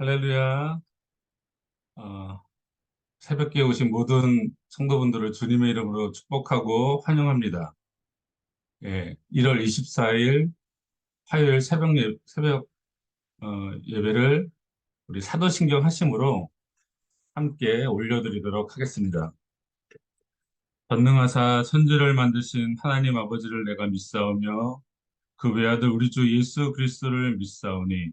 할렐루야. 어, 새벽에 오신 모든 성도분들을 주님의 이름으로 축복하고 환영합니다. 예, 1월 24일 화요일 새벽, 예, 새벽 어, 예배를 우리 사도신경 하심으로 함께 올려드리도록 하겠습니다. 전능하사 천지를 만드신 하나님 아버지를 내가 믿사오며 그 외아들 우리 주 예수 그리스도를 믿사오니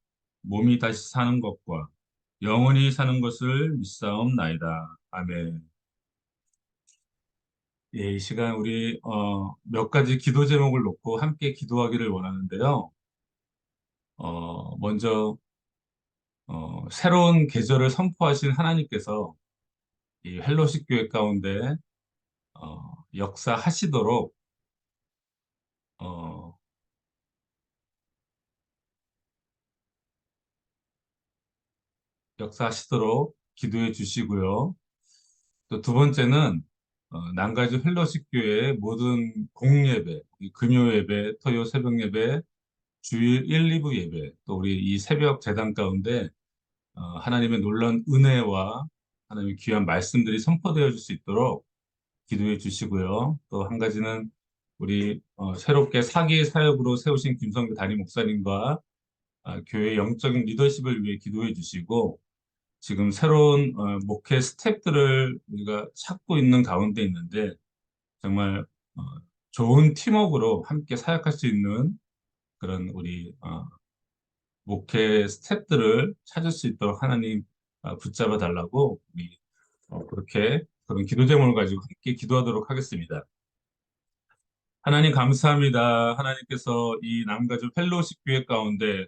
몸이 다시 사는 것과 영원히 사는 것을 믿사옵나이다. 아멘. 예, 이 시간 우리 어, 몇 가지 기도 제목을 놓고 함께 기도하기를 원하는데요. 어, 먼저 어, 새로운 계절을 선포하신 하나님께서 이 헬로식 교회 가운데 어, 역사하시도록 어, 역사하시도록 기도해 주시고요. 또 두 번째는 어, 난가지 헬로식 교회의 모든 공예배, 금요 예배, 토요 새벽 예배, 주일 1, 2부 예배, 또 우리 이 새벽 재단 가운데 어, 하나님의 놀라운 은혜와 하나님의 귀한 말씀들이 선포되어 줄 수 있도록 기도해 주시고요. 또 한 가지는 우리 어, 새롭게 사기 사역으로 세우신 김성규 담임 목사님과 아, 교회 영적인 리더십을 위해 기도해 주시고 지금 새로운 어, 목회 스텝들을 우리가 찾고 있는 가운데 있는데 정말 어, 좋은 팀워크로 함께 사역할 수 있는 그런 우리 어, 목회 스텝들을 찾을 수 있도록 하나님 어, 붙잡아 달라고 우리 어, 그렇게 그런 기도 제목을 가지고 함께 기도하도록 하겠습니다. 하나님 감사합니다. 하나님께서 이 남가주 펠로식 교회 가운데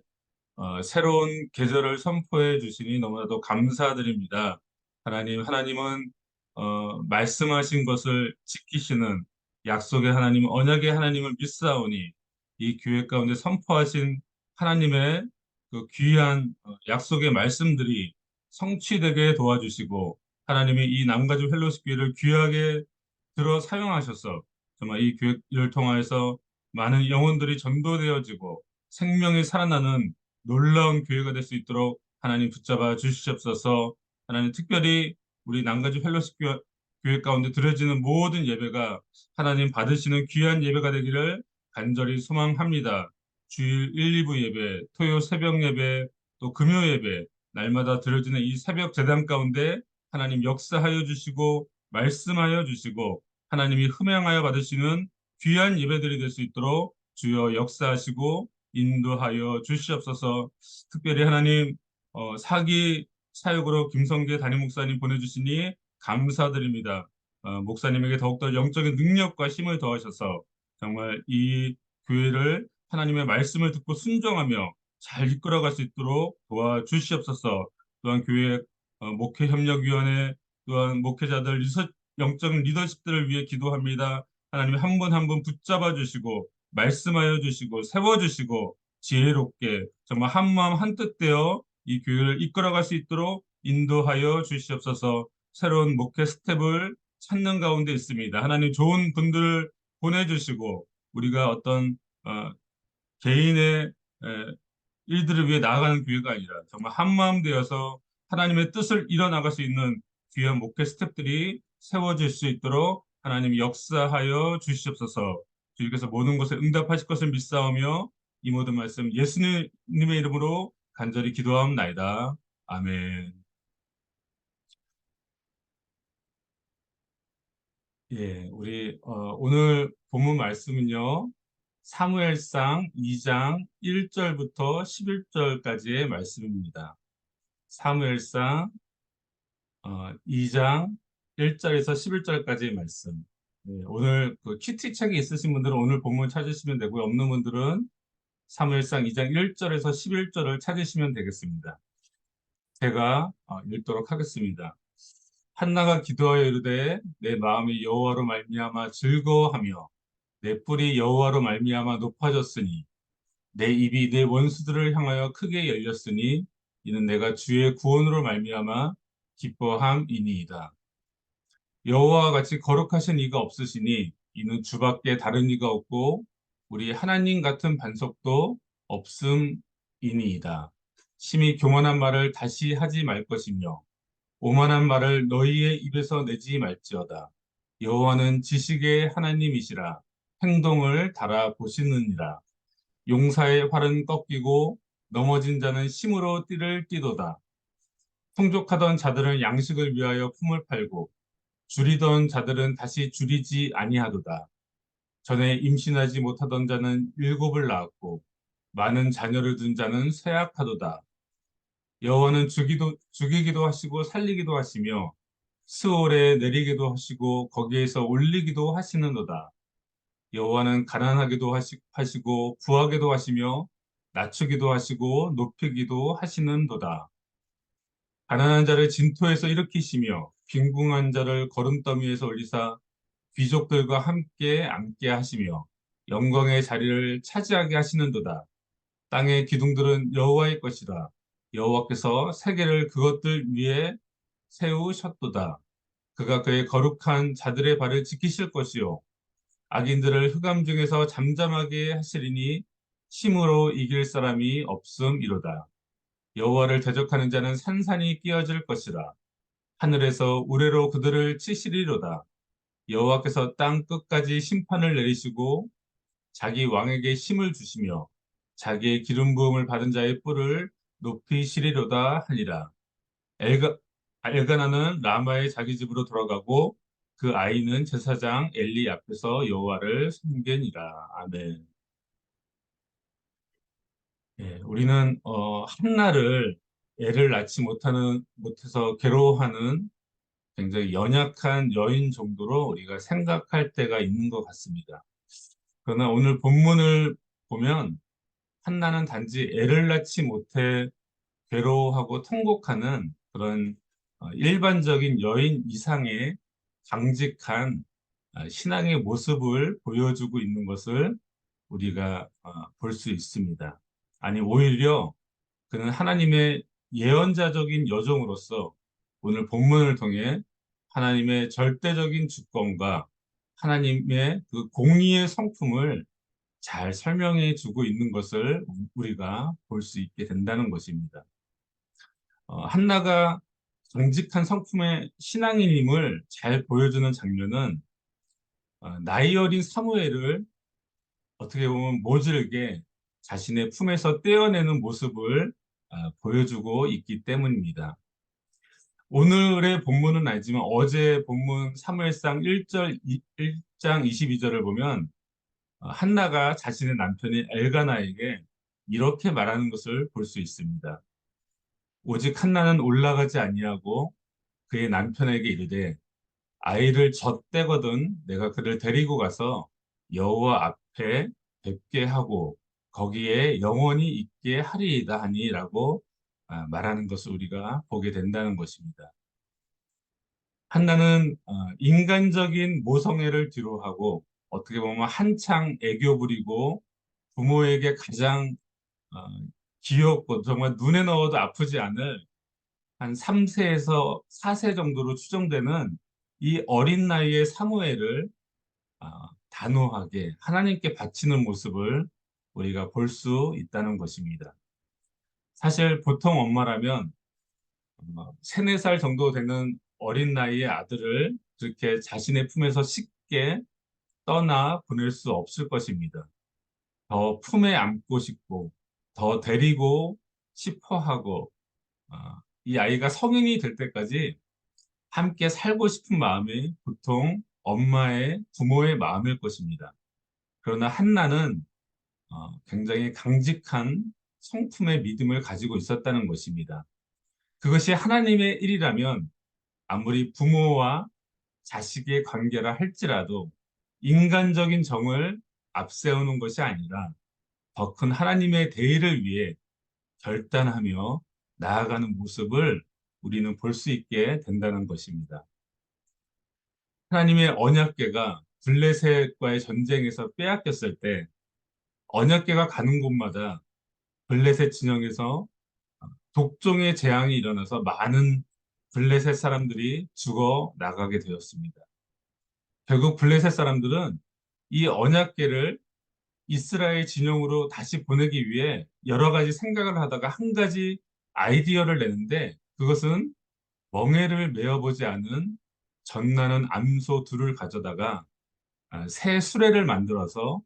어, 새로운 계절을 선포해 주시니 너무나도 감사드립니다. 하나님, 하나님은 어, 말씀하신 것을 지키시는 약속의 하나님, 언약의 하나님을 믿사오니 이 교회 가운데 선포하신 하나님의 그 귀한 어, 약속의 말씀들이 성취되게 도와주시고 하나님이 이 남가주 헬로스 교회를 귀하게 들어 사용하셔서 정말 이 교회를 통하여서 많은 영혼들이 전도되어지고 생명이 살아나는 놀라운 교회가 될 수 있도록 하나님 붙잡아 주시옵소서. 하나님 특별히 우리 남가주 펠로십 교회 가운데 드려지는 모든 예배가 하나님 받으시는 귀한 예배가 되기를 간절히 소망합니다. 주일 1, 2부 예배, 토요 새벽 예배, 또 금요 예배, 날마다 드려지는 이 새벽 재단 가운데 하나님 역사하여 주시고 말씀하여 주시고 하나님이 흠양하여 받으시는 귀한 예배들이 될 수 있도록 주여 역사하시고 인도하여 주시옵소서. 특별히 하나님 어, 사기 사역으로 김성계 담임 목사님 보내주시니 감사드립니다. 어, 목사님에게 더욱더 영적인 능력과 힘을 더하셔서 정말 이 교회를 하나님의 말씀을 듣고 순종하며 잘 이끌어갈 수 있도록 도와주시옵소서. 또한 교회 어, 목회협력위원회 또한 목회자들 리서, 영적인 리더십들을 위해 기도합니다. 하나님 한 분 한 분 붙잡아 주시고 말씀하여 주시고 세워주시고 지혜롭게 정말 한마음 한뜻 되어 이 교회를 이끌어갈 수 있도록 인도하여 주시옵소서 새로운 목회 스텝을 찾는 가운데 있습니다. 하나님 좋은 분들을 보내주시고 우리가 어떤 어, 개인의 에, 일들을 위해 나아가는 교회가 아니라 정말 한마음 되어서 하나님의 뜻을 이뤄나갈 수 있는 귀한 목회 스텝들이 세워질 수 있도록 하나님 역사하여 주시옵소서 주님께서 모든 것에 응답하실 것을 믿사오며 이 모든 말씀 예수님의 이름으로 간절히 기도하옵나이다. 아멘. 예, 우리 어, 오늘 본문 말씀은요. 사무엘상 2장 1절부터 11절까지의 말씀입니다. 사무엘상 어, 2장 1절에서 11절까지의 말씀. 네, 오늘 그 큐티 책이 있으신 분들은 오늘 본문 찾으시면 되고요. 없는 분들은 사무엘상 2장 1절에서 11절을 찾으시면 되겠습니다. 제가 어, 읽도록 하겠습니다. 한나가 기도하여 이르되 내 마음이 여호와로 말미암아 즐거워하며 내 뿔이 여호와로 말미암아 높아졌으니 내 입이 내 원수들을 향하여 크게 열렸으니 이는 내가 주의 구원으로 말미암아 기뻐함이니이다. 여호와와 같이 거룩하신 이가 없으시니 이는 주밖에 다른 이가 없고 우리 하나님 같은 반석도 없음이니이다. 심히 교만한 말을 다시 하지 말 것이며 오만한 말을 너희의 입에서 내지 말지어다. 여호와는 지식의 하나님이시라 행동을 달아 보시느니라. 용사의 활은 꺾이고 넘어진 자는 심으로 띠를 띠도다. 풍족하던 자들은 양식을 위하여 품을 팔고 줄이던 자들은 다시 줄이지 아니하도다. 전에 임신하지 못하던 자는 일곱을 낳았고 많은 자녀를 둔 자는 쇠약하도다. 여호와는 죽이도, 죽이기도 하시고 살리기도 하시며 스올에 내리기도 하시고 거기에서 올리기도 하시는도다. 여호와는 가난하기도 하시, 하시고 부하기도 하시며 낮추기도 하시고 높이기도 하시는도다. 가난한 자를 진토에서 일으키시며 빈궁한 자를 거름더미에서 올리사 귀족들과 함께 앉게 하시며 영광의 자리를 차지하게 하시는도다. 땅의 기둥들은 여호와의 것이다. 여호와께서 세계를 그것들 위에 세우셨도다. 그가 그의 거룩한 자들의 발을 지키실 것이요 악인들을 흑암 중에서 잠잠하게 하시리니 힘으로 이길 사람이 없음이로다. 여호와를 대적하는 자는 산산이 끼어질 것이라. 하늘에서 우레로 그들을 치시리로다. 여호와께서 땅 끝까지 심판을 내리시고 자기 왕에게 힘을 주시며 자기의 기름 부음을 받은 자의 뿔을 높이시리로다 하니라. 엘가, 엘가나는 라마의 자기 집으로 돌아가고 그 아이는 제사장 엘리 앞에서 여호와를 섬기니라. 아멘. 예, 우리는 어, 한나를 애를 낳지 못하는 못해서 괴로워하는 굉장히 연약한 여인 정도로 우리가 생각할 때가 있는 것 같습니다. 그러나 오늘 본문을 보면 한나는 단지 애를 낳지 못해 괴로워하고 통곡하는 그런 어, 일반적인 여인 이상의 강직한 어, 신앙의 모습을 보여주고 있는 것을 우리가 어, 볼수 있습니다. 아니 오히려 그는 하나님의 예언자적인 여종으로서 오늘 본문을 통해 하나님의 절대적인 주권과 하나님의 그 공의의 성품을 잘 설명해 주고 있는 것을 우리가 볼 수 있게 된다는 것입니다. 어, 한나가 정직한 성품의 신앙인임을 잘 보여주는 장면은 어, 나이 어린 사무엘을 어떻게 보면 모질게 자신의 품에서 떼어내는 모습을 어, 보여주고 있기 때문입니다. 오늘의 본문은 아니지만 어제 본문 사무엘상 1절 1장 22절을 보면 어, 한나가 자신의 남편인 엘가나에게 이렇게 말하는 것을 볼 수 있습니다. 오직 한나는 올라가지 아니하고 그의 남편에게 이르되 아이를 젖대거든 내가 그를 데리고 가서 여호와 앞에 뵙게 하고 거기에 영원히 있게 하리이다 하니라고 아, 말하는 것을 우리가 보게 된다는 것입니다. 한나는 어, 인간적인 모성애를 뒤로하고 어떻게 보면 한창 애교 부리고 부모에게 가장 어, 귀엽고 정말 눈에 넣어도 아프지 않을 한 3세에서 4세 정도로 추정되는 이 어린 나이의 사무엘을 어, 단호하게 하나님께 바치는 모습을 우리가 볼 수 있다는 것입니다. 사실 보통 엄마라면 어, 3, 4살 정도 되는 어린 나이의 아들을 그렇게 자신의 품에서 쉽게 떠나 보낼 수 없을 것입니다. 더 품에 안고 싶고 더 데리고 싶어 하고 어, 이 아이가 성인이 될 때까지 함께 살고 싶은 마음이 보통 엄마의 부모의 마음일 것입니다. 그러나 한나는 어, 굉장히 강직한 성품의 믿음을 가지고 있었다는 것입니다. 그것이 하나님의 일이라면 아무리 부모와 자식의 관계라 할지라도 인간적인 정을 앞세우는 것이 아니라 더 큰 하나님의 대의를 위해 결단하며 나아가는 모습을 우리는 볼 수 있게 된다는 것입니다. 하나님의 언약궤가 블레셋과의 전쟁에서 빼앗겼을 때 언약궤가 가는 곳마다 블레셋 진영에서 독종의 재앙이 일어나서 많은 블레셋 사람들이 죽어 나가게 되었습니다. 결국 블레셋 사람들은 이 언약궤를 이스라엘 진영으로 다시 보내기 위해 여러 가지 생각을 하다가 한 가지 아이디어를 내는데 그것은 멍에를 메어보지 않은 전나는 암소 둘을 가져다가 아, 새 수레를 만들어서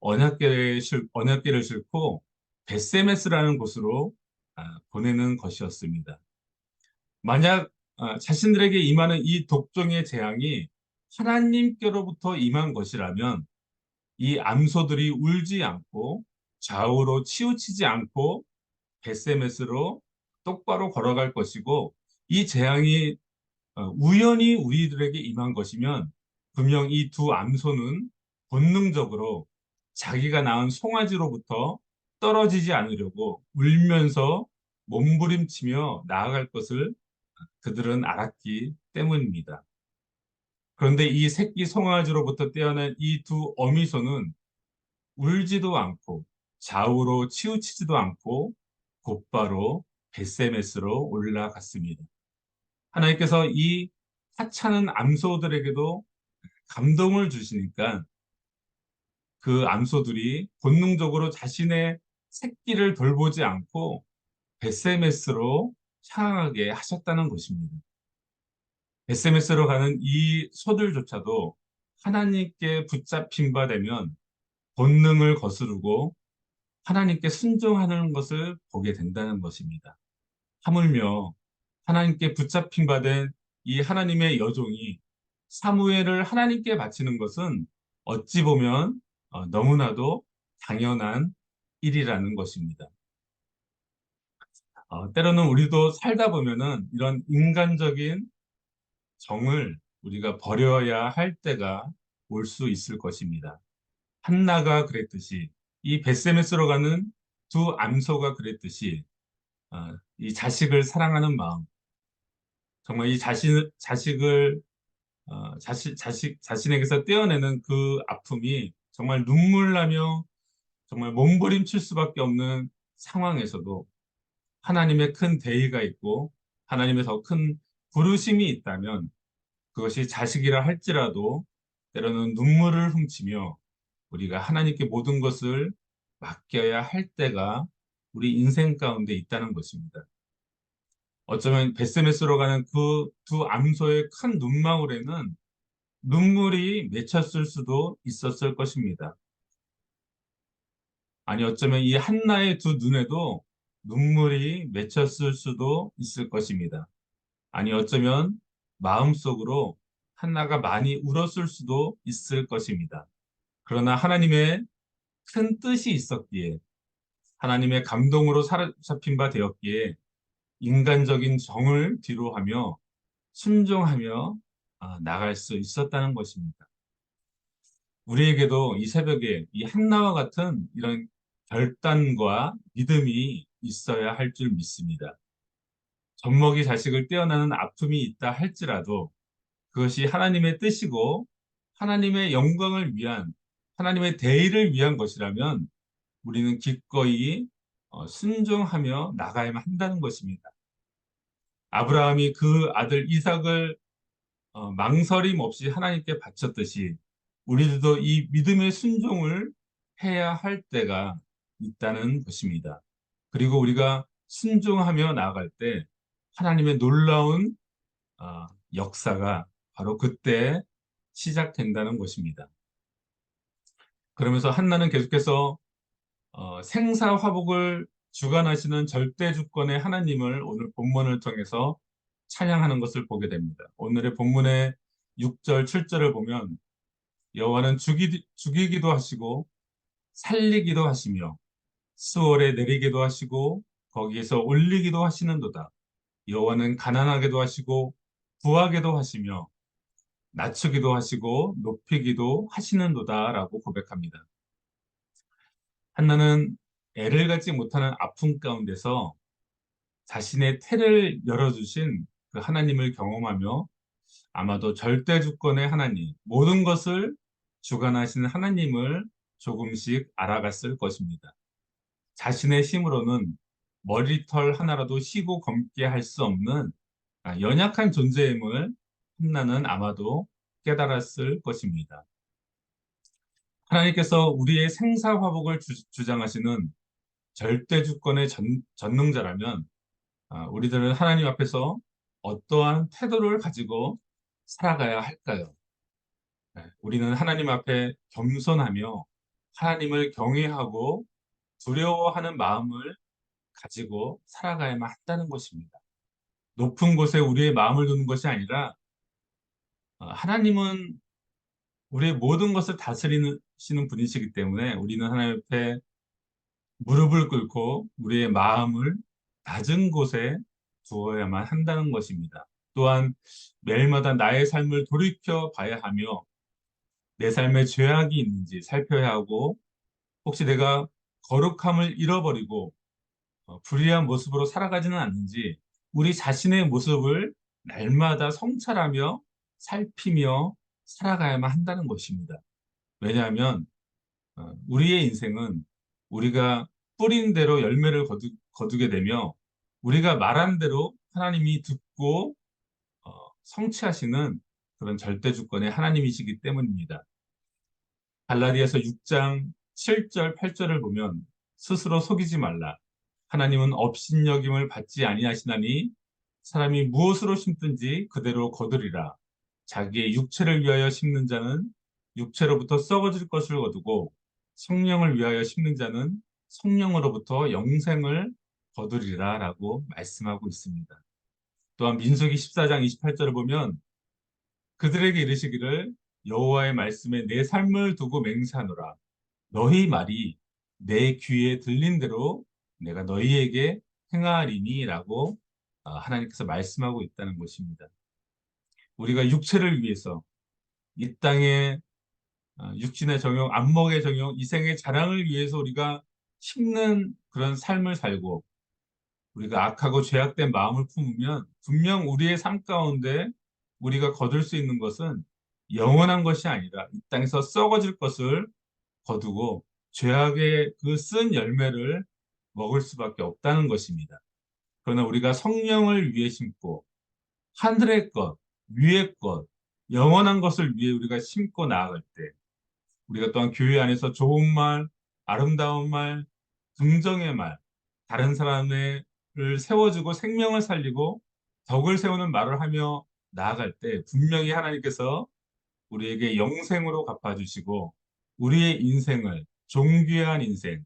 언약궤를, 실, 언약궤를 싣고 베세메스라는 곳으로 아, 보내는 것이었습니다. 만약 아, 자신들에게 임하는 이 독종의 재앙이 하나님께로부터 임한 것이라면 이 암소들이 울지 않고 좌우로 치우치지 않고 베세메스로 똑바로 걸어갈 것이고 이 재앙이 어, 우연히 우리들에게 임한 것이면 분명 이 두 암소는 본능적으로 자기가 낳은 송아지로부터 떨어지지 않으려고 울면서 몸부림치며 나아갈 것을 그들은 알았기 때문입니다. 그런데 이 새끼 송아지로부터 떼어낸 이 두 어미소는 울지도 않고 좌우로 치우치지도 않고 곧바로 베세메스로 올라갔습니다. 하나님께서 이 하찮은 암소들에게도 감동을 주시니까 그 암소들이 본능적으로 자신의 새끼를 돌보지 않고 베세메스로 향하게 하셨다는 것입니다. SMS로 가는 이 소들조차도 하나님께 붙잡힌 바 되면 본능을 거스르고 하나님께 순종하는 것을 보게 된다는 것입니다. 하물며 하나님께 붙잡힌 바 된 이 하나님의 여종이 사무엘을 하나님께 바치는 것은 어찌 보면 어, 너무나도 당연한 일이라는 것입니다. 어, 때로는 우리도 살다 보면은 이런 인간적인 정을 우리가 버려야 할 때가 올 수 있을 것입니다. 한나가 그랬듯이 이 베세메스로 가는 두 암소가 그랬듯이 어, 이 자식을 사랑하는 마음 정말 이 자신 자식을 어, 자식 자식 자신에게서 떼어내는 그 아픔이 정말 눈물 나며 정말 몸부림칠 수밖에 없는 상황에서도 하나님의 큰 대의가 있고 하나님의 더 큰 부르심이 있다면 그것이 자식이라 할지라도 때로는 눈물을 훔치며 우리가 하나님께 모든 것을 맡겨야 할 때가 우리 인생 가운데 있다는 것입니다. 어쩌면 베스메스로 가는 그 두 암소의 큰 눈망울에는 눈물이 맺혔을 수도 있었을 것입니다. 아니 어쩌면 이 한나의 두 눈에도 눈물이 맺혔을 수도 있을 것입니다. 아니 어쩌면 마음속으로 한나가 많이 울었을 수도 있을 것입니다. 그러나 하나님의 큰 뜻이 있었기에 하나님의 감동으로 사로잡힌 바 되었기에 인간적인 정을 뒤로하며 순종하며 아, 나갈 수 있었다는 것입니다. 우리에게도 이 새벽에 이 한나와 같은 이런 결단과 믿음이 있어야 할 줄 믿습니다. 젖먹이 자식을 떼어나는 아픔이 있다 할지라도 그것이 하나님의 뜻이고 하나님의 영광을 위한 하나님의 대의를 위한 것이라면 우리는 기꺼이 어, 순종하며 나가야만 한다는 것입니다. 아브라함이 그 아들 이삭을 어, 망설임 없이 하나님께 바쳤듯이 우리들도 이 믿음의 순종을 해야 할 때가 있다는 것입니다. 그리고 우리가 순종하며 나아갈 때 하나님의 놀라운 어, 역사가 바로 그때 시작된다는 것입니다. 그러면서 한나는 계속해서 어, 생사화복을 주관하시는 절대 주권의 하나님을 오늘 본문을 통해서 찬양하는 것을 보게 됩니다. 오늘의 본문의 6절, 7절을 보면 여호와는 죽이, 죽이기도 하시고 살리기도 하시며 수월에 내리기도 하시고 거기에서 올리기도 하시는도다. 여호와는 가난하게도 하시고 부하게도 하시며 낮추기도 하시고 높이기도 하시는도다라고 고백합니다. 한나는 애를 갖지 못하는 아픔 가운데서 자신의 태를 열어주신 그 하나님을 경험하며 아마도 절대 주권의 하나님, 모든 것을 주관하시는 하나님을 조금씩 알아갔을 것입니다. 자신의 힘으로는 머리털 하나라도 쉬고 검게 할 수 없는 아, 연약한 존재임을 한나는 아마도 깨달았을 것입니다. 하나님께서 우리의 생사화복을 주, 장하시는 절대 주권의 전, 전능자라면 아, 우리들은 하나님 앞에서 어떠한 태도를 가지고 살아가야 할까요? 네, 우리는 하나님 앞에 겸손하며 하나님을 경외하고 두려워하는 마음을 가지고 살아가야만 한다는 것입니다. 높은 곳에 우리의 마음을 두는 것이 아니라 어, 하나님은 우리의 모든 것을 다스리시는 분이시기 때문에 우리는 하나님 앞에 무릎을 꿇고 우리의 마음을 낮은 곳에 두어야만 한다는 것입니다. 또한 매일마다 나의 삶을 돌이켜 봐야 하며 내 삶에 죄악이 있는지 살펴야 하고 혹시 내가 거룩함을 잃어버리고 어, 불의한 모습으로 살아가지는 않는지 우리 자신의 모습을 날마다 성찰하며 살피며 살아가야만 한다는 것입니다. 왜냐하면 어, 우리의 인생은 우리가 뿌린 대로 열매를 거두, 거두게 되며 우리가 말한 대로 하나님이 듣고 어, 성취하시는 그런 절대 주권의 하나님이시기 때문입니다. 갈라디아서 6장 7절, 8절을 보면 스스로 속이지 말라. 하나님은 업신여김을 받지 아니하시나니 사람이 무엇으로 심든지 그대로 거두리라. 자기의 육체를 위하여 심는 자는 육체로부터 썩어질 것을 거두고 성령을 위하여 심는 자는 성령으로부터 영생을 거두리라 라고 말씀하고 있습니다. 또한 민수기 14장 28절을 보면 그들에게 이르시기를 여호와의 말씀에 내 삶을 두고 맹세하노라. 너희 말이 내 귀에 들린 대로 내가 너희에게 행하리니 라고 아, 하나님께서 말씀하고 있다는 것입니다. 우리가 육체를 위해서 이 땅에 아, 육신의 정욕, 안목의 정욕, 이생의 자랑을 위해서 우리가 힘는 그런 삶을 살고 우리가 악하고 죄악된 마음을 품으면 분명 우리의 삶 가운데 우리가 거둘 수 있는 것은 영원한 것이 아니라 이 땅에서 썩어질 것을 거두고 죄악의 그 쓴 열매를 먹을 수밖에 없다는 것입니다. 그러나 우리가 성령을 위해 심고 하늘의 것, 위의 것, 영원한 것을 위해 우리가 심고 나아갈 때 우리가 또한 교회 안에서 좋은 말, 아름다운 말, 긍정의 말, 다른 사람을 세워주고 생명을 살리고 덕을 세우는 말을 하며 나아갈 때 분명히 하나님께서 우리에게 영생으로 갚아주시고 우리의 인생을 존귀한 인생,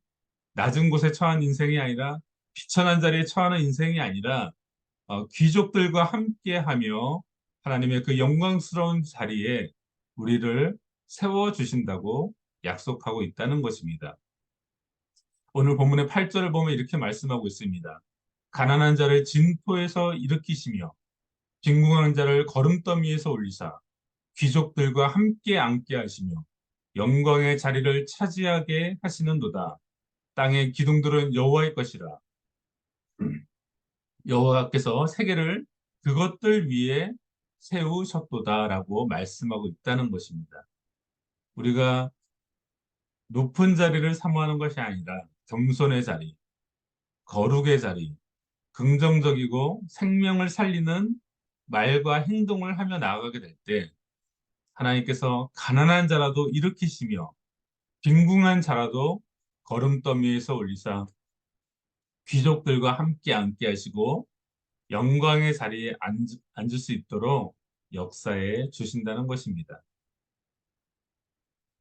낮은 곳에 처한 인생이 아니라 비천한 자리에 처하는 인생이 아니라 어, 귀족들과 함께하며 하나님의 그 영광스러운 자리에 우리를 세워주신다고 약속하고 있다는 것입니다. 오늘 본문의 8절을 보면 이렇게 말씀하고 있습니다. 가난한 자를 진토에서 일으키시며 빈궁한 자를 걸음더미에서 올리사 귀족들과 함께 앉게 하시며 영광의 자리를 차지하게 하시는도다. 땅의 기둥들은 여호와의 것이라. 여호와께서 세계를 그것들 위에 세우셨도다라고 말씀하고 있다는 것입니다. 우리가 높은 자리를 사모하는 것이 아니라 겸손의 자리, 거룩의 자리, 긍정적이고 생명을 살리는 말과 행동을 하며 나아가게 될 때 하나님께서 가난한 자라도 일으키시며 빈궁한 자라도 걸음더미에서 올리사 귀족들과 함께 앉게 하시고 영광의 자리에 앉, 앉을 수 있도록 역사에 주신다는 것입니다.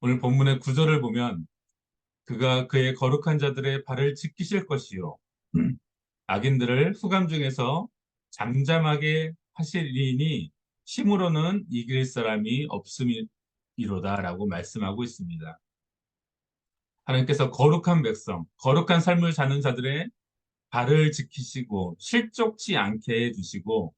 오늘 본문의 구절을 보면 그가 그의 거룩한 자들의 발을 지키실 것이요 악인들을 후감 중에서 잠잠하게 하시리니 힘으로는 이길 사람이 없음이로다라고 말씀하고 있습니다. 하나님께서 거룩한 백성, 거룩한 삶을 사는 자들의 발을 지키시고 실족치 않게 해주시고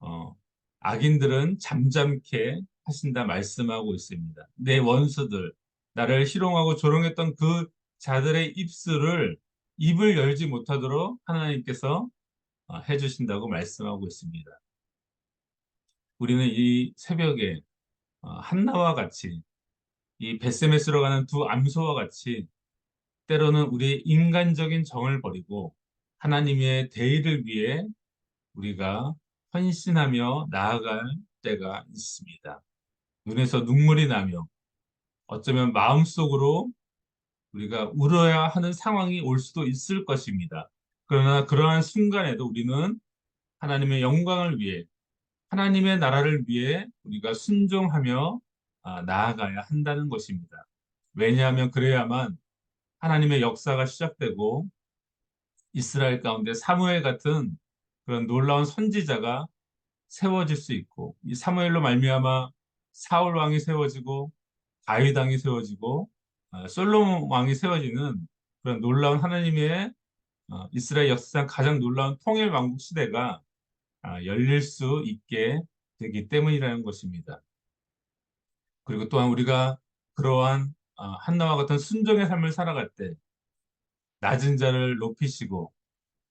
어, 악인들은 잠잠케 하신다 말씀하고 있습니다. 내 원수들, 나를 희롱하고 조롱했던 그 자들의 입술을 입을 열지 못하도록 하나님께서 어, 해주신다고 말씀하고 있습니다. 우리는 이 새벽에 어, 한나와 같이 이 베세메스로 가는 두 암소와 같이 때로는 우리의 인간적인 정을 버리고 하나님의 대의를 위해 우리가 헌신하며 나아갈 때가 있습니다. 눈에서 눈물이 나며 어쩌면 마음속으로 우리가 울어야 하는 상황이 올 수도 있을 것입니다. 그러나 그러한 순간에도 우리는 하나님의 영광을 위해 하나님의 나라를 위해 우리가 순종하며 아, 나아가야 한다는 것입니다. 왜냐하면 그래야만 하나님의 역사가 시작되고 이스라엘 가운데 사무엘 같은 그런 놀라운 선지자가 세워질 수 있고 이 사무엘로 말미암아 사울 왕이 세워지고 다윗 왕이 세워지고 어, 솔로몬 왕이 세워지는 그런 놀라운 하나님의 어, 이스라엘 역사상 가장 놀라운 통일 왕국 시대가 아, 열릴 수 있게 되기 때문이라는 것입니다. 그리고 또한 우리가 그러한 아, 한나와 같은 순종의 삶을 살아갈 때 낮은 자를 높이시고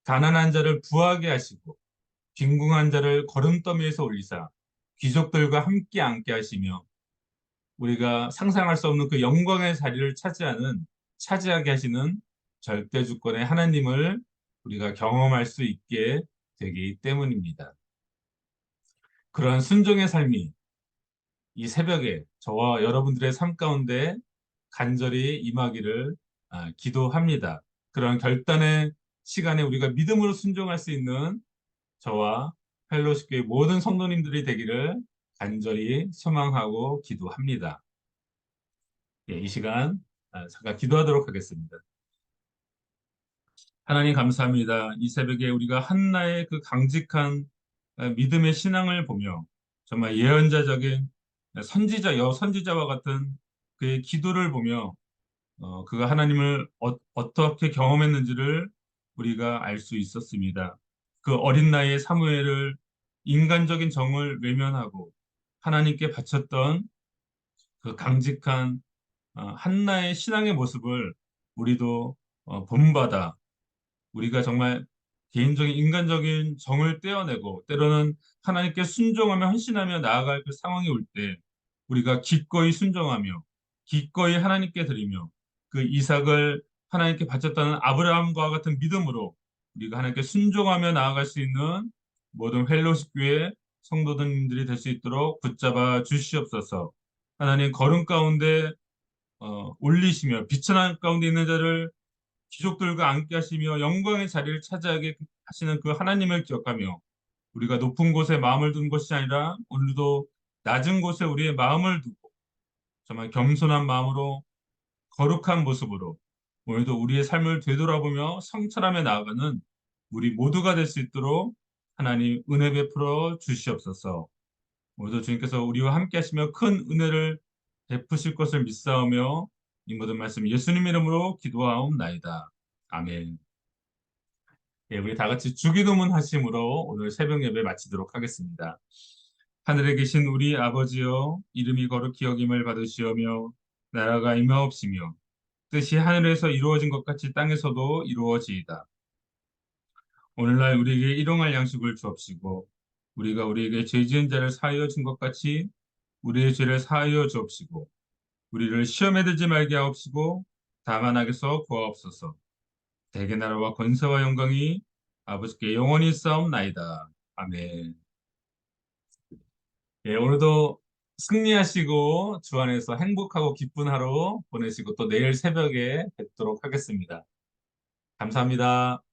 가난한 자를 부하게 하시고 빈궁한 자를 걸음더미에서 올리사 귀족들과 함께 앉게 하시며 우리가 상상할 수 없는 그 영광의 자리를 차지하는 차지하게 하시는 절대 주권의 하나님을 우리가 경험할 수 있게 되기 때문입니다. 그러한 순종의 삶이 이 새벽에 저와 여러분들의 삶 가운데 간절히 임하기를 아, 기도합니다. 그런 결단의 시간에 우리가 믿음으로 순종할 수 있는 저와 펠로시교의 모든 성도님들이 되기를 간절히 소망하고 기도합니다. 예, 이 시간 아, 잠깐 기도하도록 하겠습니다. 하나님 감사합니다. 이 새벽에 우리가 한나의 그 강직한 아, 믿음의 신앙을 보며 정말 예언자적인 선지자, 여 선지자와 같은 그의 기도를 보며 어, 그가 하나님을 어, 떻게 경험했는지를 우리가 알 수 있었습니다. 그 어린 나이에 사무엘을 인간적인 정을 외면하고 하나님께 바쳤던 그 강직한 어, 한나의 신앙의 모습을 우리도 어, 본받아 우리가 정말 개인적인 인간적인 정을 떼어내고 때로는 하나님께 순종하며 헌신하며 나아갈 그 상황이 올 때 우리가 기꺼이 순종하며 기꺼이 하나님께 드리며 그 이삭을 하나님께 바쳤다는 아브라함과 같은 믿음으로 우리가 하나님께 순종하며 나아갈 수 있는 모든 헬로스 교회 성도들이 될 수 있도록 붙잡아 주시옵소서. 하나님 걸음 가운데 어, 올리시며 비천한 가운데 있는 자를 귀족들과 함께 하시며 영광의 자리를 차지하게 하시는 그 하나님을 기억하며 우리가 높은 곳에 마음을 둔 것이 아니라 오늘도 낮은 곳에 우리의 마음을 두고 정말 겸손한 마음으로 거룩한 모습으로 오늘도 우리의 삶을 되돌아보며 성찰하며 나아가는 우리 모두가 될 수 있도록 하나님 은혜 베풀어 주시옵소서. 오늘도 주님께서 우리와 함께 하시며 큰 은혜를 베푸실 것을 믿사오며 이 모든 말씀 예수님 이름으로 기도하옵나이다. 아멘. 예, 우리 다 같이 주기도문 하심으로 오늘 새벽 예배 마치도록 하겠습니다. 하늘에 계신 우리 아버지여 이름이 거룩히 여김을 받으시오며 나라가 임하옵시며 뜻이 하늘에서 이루어진 것 같이 땅에서도 이루어지이다. 오늘날 우리에게 일용할 양식을 주옵시고 우리가 우리에게 죄 지은 자를 사하여 준 것 같이 우리의 죄를 사하여 주옵시고 우리를 시험에 들지 말게 하옵시고 다만 악에서 구하옵소서 대개 나라와 권세와 영광이 아버지께 영원히 싸움나이다. 아멘 예, 오늘도 승리하시고 주 안에서 행복하고 기쁜 하루 보내시고 또 내일 새벽에 뵙도록 하겠습니다. 감사합니다.